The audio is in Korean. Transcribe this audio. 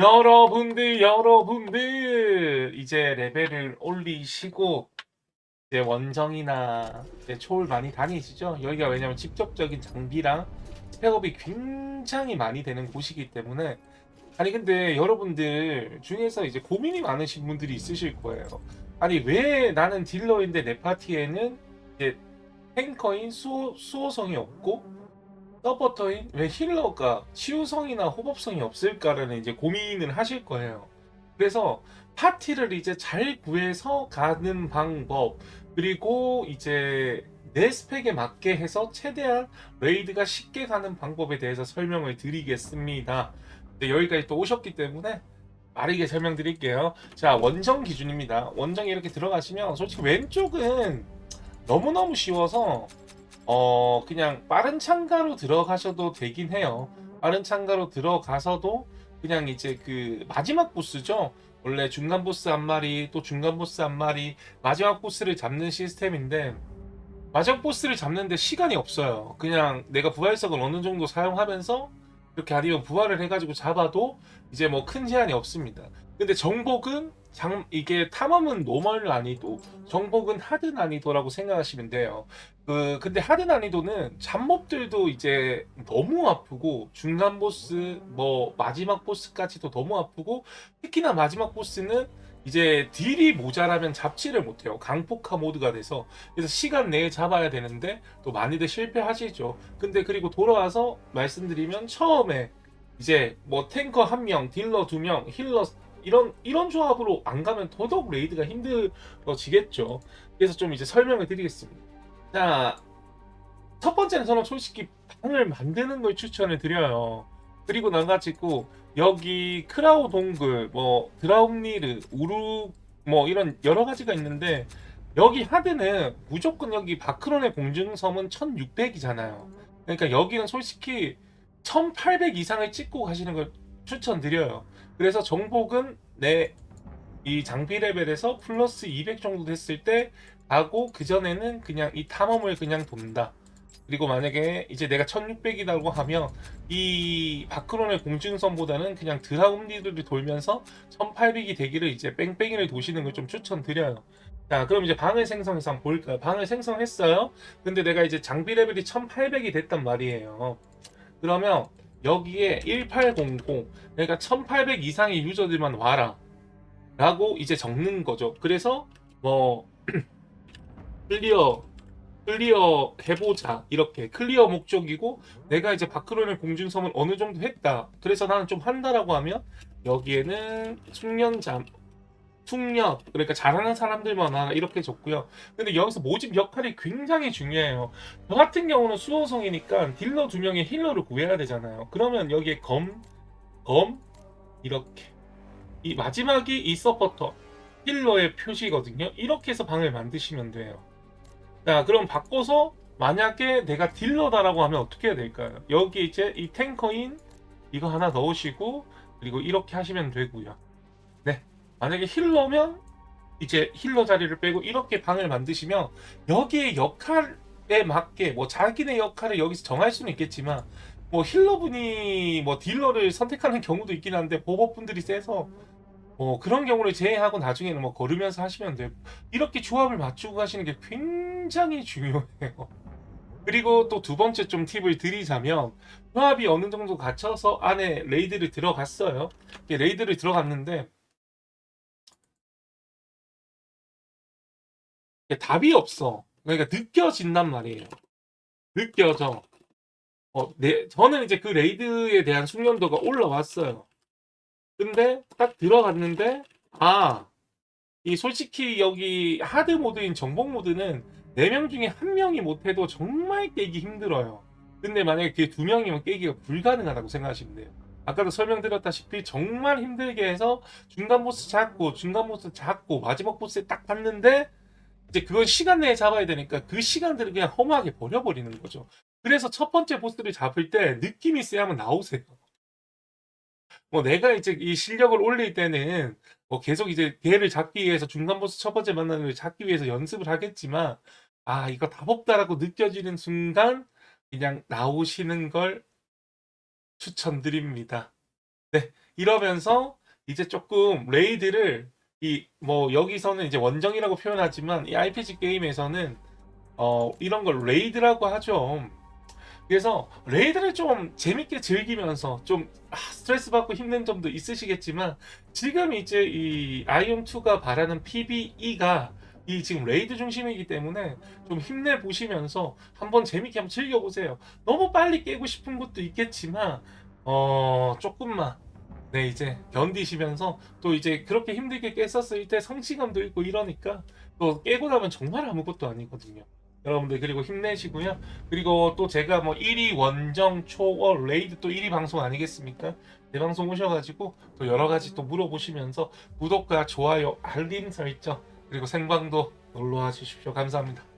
여러분들, 여러분들, 이제 레벨을 올리시고, 이제 원정이나 이제 초월 많이 다니시죠? 여기가 왜냐면 직접적인 장비랑 스펙업이 굉장히 많이 되는 곳이기 때문에, 아니, 근데 여러분들 중에서 이제 고민이 많으신 분들이 있으실 거예요. 아니, 왜 나는 딜러인데 내 파티에는 이제 탱커인 수호, 수호성이 없고, 서포터인 왜 힐러가 치유성이나 호법성이 없을까라는 이제 고민을 하실 거예요. 그래서 파티를 이제 잘 구해서 가는 방법 그리고 이제 내 스펙에 맞게 해서 최대한 레이드가 쉽게 가는 방법에 대해서 설명을 드리겠습니다. 네, 여기까지 또 오셨기 때문에 빠르게 설명드릴게요. 자 원정 기준입니다. 원정에 이렇게 들어가시면 솔직히 왼쪽은 너무너무 쉬워서 어 그냥 빠른 창가로 들어가셔도 되긴 해요. 빠른 창가로 들어가서도 그냥 이제 그 마지막 보스죠. 원래 중간 보스 한 마리 또 중간 보스 한 마리 마지막 보스를 잡는 시스템인데 마지막 보스를 잡는데 시간이 없어요. 그냥 내가 부활석을 어느 정도 사용하면서 이렇게 아니면 부활을 해가지고 잡아도 이제 뭐 큰 제한이 없습니다. 근데 정복은 장 이게 탐험은 노멀 난이도, 정복은 하드 난이도라고 생각하시면 돼요. 그 근데 하드 난이도는 잡몹들도 이제 너무 아프고 중간 보스 뭐 마지막 보스까지도 너무 아프고 특히나 마지막 보스는 이제 딜이 모자라면 잡지를 못해요. 강폭화 모드가 돼서 그래서 시간 내에 잡아야 되는데 또 많이들 실패하시죠. 근데 그리고 돌아와서 말씀드리면 처음에 이제 뭐 탱커 한 명, 딜러 두 명, 힐러 이런 이런 조합으로 안 가면 더더욱 레이드가 힘들어지겠죠. 그래서 좀 이제 설명을 드리겠습니다. 자, 첫 번째는 저는 솔직히 방을 만드는 걸 추천을 드려요. 그리고 나가지고 여기 크라우 동굴, 뭐 드라움니르, 우루 뭐 이런 여러 가지가 있는데 여기 하드는 무조건 여기 바크론의 공중섬은 1600이잖아요. 그러니까 여기는 솔직히 1800 이상을 찍고 가시는 걸 추천드려요. 그래서 정복은 내 이 장비 레벨에서 플러스 200 정도 됐을 때 하고 그 전에는 그냥 이 탐험을 그냥 돈다. 그리고 만약에 이제 내가 1600이라고 하면 이 바크론의 공중선보다는 그냥 드라움리드를 돌면서 1800이 되기를 이제 뺑뺑이를 도시는 걸 좀 추천드려요. 자, 그럼 이제 방을 생성해서 한번 볼까요? 방을 생성했어요. 근데 내가 이제 장비 레벨이 1800이 됐단 말이에요. 그러면 여기에 1800 그러니까 1800 이상의 유저들만 와라. 라고 이제 적는 거죠. 그래서 뭐 클리어 클리어 해보자 이렇게 클리어 목적이고 내가 이제 바크론의 공중섬을 어느 정도 했다. 그래서 나는 좀 한다라고 하면 여기에는 숙련잠 숙련 그러니까 잘하는 사람들만 하나 이렇게 적고요. 근데 여기서 모집 역할이 굉장히 중요해요. 저 같은 경우는 수호성이니까 딜러 두 명의 힐러를 구해야 되잖아요. 그러면 여기에 검, 검 이렇게 이 마지막이 이 서포터 힐러의 표시거든요. 이렇게 해서 방을 만드시면 돼요. 자, 그럼 바꿔서 만약에 내가 딜러다라고 하면 어떻게 해야 될까요? 여기 이제 이 탱커인 이거 하나 넣으시고 그리고 이렇게 하시면 되고요. 네. 만약에 힐러면 이제 힐러 자리를 빼고 이렇게 방을 만드시면 여기에 역할에 맞게 뭐 자기네 역할을 여기서 정할 수는 있겠지만 뭐 힐러분이 뭐 딜러를 선택하는 경우도 있긴 한데 보법분들이 세서 뭐 그런 경우를 제외하고 나중에는 뭐 걸으면서 하시면 돼요. 이렇게 조합을 맞추고 가시는 게 굉장히 중요해요. 그리고 또 두 번째 좀 팁을 드리자면 조합이 어느 정도 갖춰서 안에 레이드를 들어갔어요. 레이드를 들어갔는데 답이 없어. 그러니까 느껴진단 말이에요. 느껴져. 어, 네, 저는 이제 그 레이드에 대한 숙련도가 올라왔어요. 근데 딱 들어갔는데 아, 이 솔직히 여기 하드 모드인 정복 모드는 4명 중에 한 명이 못해도 정말 깨기 힘들어요. 근데 만약에 그게 두 명이면 깨기가 불가능하다고 생각하시면 돼요. 아까도 설명드렸다시피 정말 힘들게 해서 중간 보스 잡고 중간 보스 잡고 마지막 보스에 딱 봤는데 이제 그걸 시간 내에 잡아야 되니까 그 시간들을 그냥 허무하게 버려버리는 거죠. 그래서 첫 번째 보스를 잡을 때 느낌이 세야면 나오세요. 뭐 내가 이제 이 실력을 올릴 때는 뭐 계속 이제 걔를 잡기 위해서 중간 보스 첫 번째 만나는 걸 잡기 위해서 연습을 하겠지만 아 이거 답 없다라고 느껴지는 순간 그냥 나오시는 걸 추천드립니다. 이러면서 이제 조금 레이드를 이 뭐 여기서는 이제 원정이라고 표현하지만 이 RPG 게임에서는 어 이런 걸 레이드라고 하죠. 그래서 레이드를 좀 재밌게 즐기면서 좀 아, 스트레스 받고 힘든 점도 있으시겠지만 지금 이제 이 아이온 2가 바라는 PVE가 이 지금 레이드 중심이기 때문에 좀 힘내 보시면서 한번 재밌게 한번 즐겨 보세요. 너무 빨리 깨고 싶은 것도 있겠지만 어 조금만 네 이제 견디시면서 또 이제 그렇게 힘들게 깼었을 때 성취감도 있고 이러니까 또 깨고 나면 정말 아무것도 아니거든요. 여러분들 그리고 힘내시고요. 그리고 또 제가 뭐 1위 원정 초월 레이드 또 1위 방송 아니겠습니까? 내 방송 오셔가지고 또 여러 가지 또 물어보시면서 구독과 좋아요 알림 설정 그리고 생방도 놀러와 주십시오. 감사합니다.